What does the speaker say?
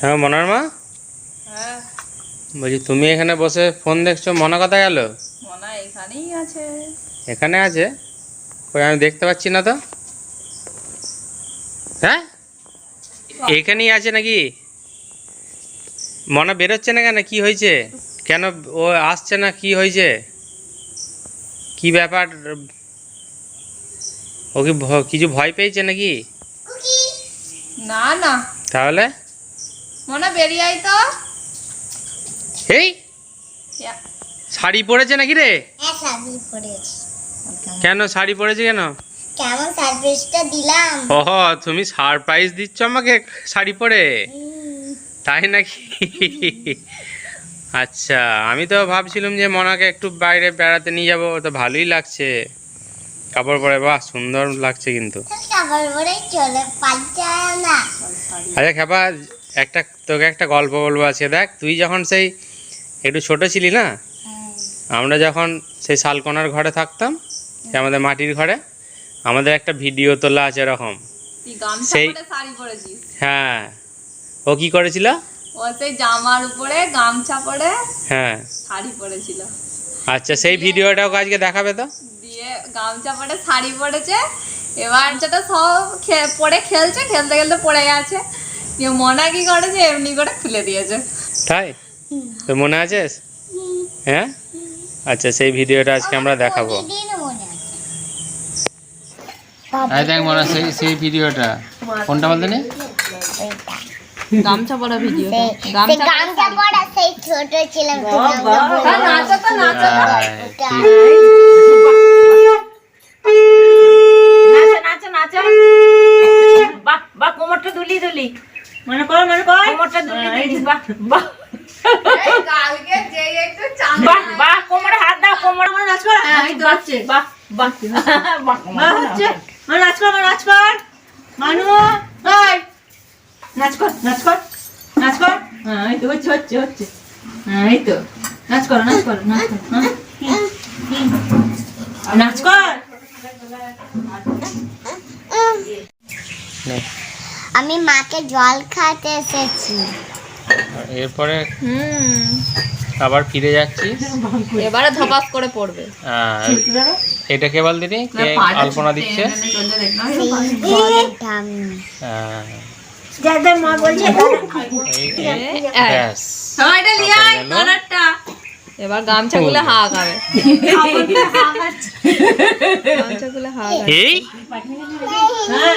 হ্যাঁ মনার মা? হ্যাঁ। বলছি তুমি এখানে বসে ফোন দেখছ? মনা কথা গেল? মনা এখানেই আছে। এখানে আছে? কই আমি দেখতে পাচ্ছি না তো। হ্যাঁ? এখানেই আছে নাকি? মনা বেরোচ্ছে না কেন? কি হয়েছে? কেন ও আসছে না? কি হয়েছে? কি ব্যাপার? ও কি কিছু ভয় পেয়েছে নাকি? না না। তাহলে? মনা বেরিয়ে আয় তো। এই? শাড়ি পরেছে নাকি রে? হ্যাঁ শাড়ি পরেছি। কেন শাড়ি পরেছে কেন? কেমন সারপ্রাইজটা দিলাম। ও তুমি সারপ্রাইজ দিচ্ছ আমাকে শাড়ি পরে? তাই নাকি? আচ্ছা আমি তো ভাবছিলাম যে মনাকে একটু বাইরে বেড়াতে নিয়ে যাব তো ভালোই লাগছে। কাপড় পরে বাহ সুন্দর লাগছে কিন্তু। কাপড় পরে চলে পাল্টায় না। আচ্ছা খেপা একটা তোকে একটা গল্প বলব আছে দেখ তুই যখন সেই একটু ছোট ছিলি না? আমরা যখন সেই শালকোনার ঘরে থাকতাম আমাদের মাটির ঘরে আমাদের একটা ভিডিও তোলা আছে এরকম। সেই- হ্যাঁ। ও কি করেছিল? ও সেই জামার উপরে গামছা পরে হ্যাঁ। শাড়ি পরেছিল। আচ্ছা সেই ভিডিওটাও আজকে দেখাবে তো? দিয়ে গামছা পরে শাড়ি পরেছে। এবার যেটা সব খে- পরে খেলছে খেলতে খেলতে পড়ে গেছে। মনা কি করেছে এমনি করে খুলে দিয়েছে তাই তো মনে আছে হ্যাঁ আচ্ছা সেই ভিডিওটা আজকে আমরা দেখাবো আই দেখ মনে সেই সেই ভিডিওটা কোনটা বলতে গামছা পরা ভিডিও গামছা পরা সেই ছোট ছিলাম নাচো তো নাচো নাচো নাচো নাচো বাহ বাহ কোমরটা দুলি দুলি করো মনে করো কোমরটা দুলি দুলি বাহ বাহ কালকে যে একটু চান বাহ বাহ কোমরে হাত দাও কোমরে মনে নাচ কর বাহ বাহ বাহ বাহ বাহ হচ্ছে মনে নাচ কর মনে নাচ কর মানু এই নাচ কর নাচ কর নাচ কর হ্যাঁ এই তো হচ্ছে হচ্ছে হচ্ছে হ্যাঁ এই তো নাচ কর নাচ কর নাচ কর হ্যাঁ। নাচ কর নে। আমি মাকে জল খাতে এসেছি। এরপরে হুম। আবার ফিরে যাচ্ছি এবারে ধপাস করে পড়বে। এটা কেবল দিদি? কে আলপনা দিচ্ছে? হ্যাঁ, যাদের মা বলছে এই- এই- ব্যাস। এটা লিয়ে আয় গেল। এবার গামছা গুলো হা খাবে। গামছা গুলো হা খাবে। এই? হ্যাঁ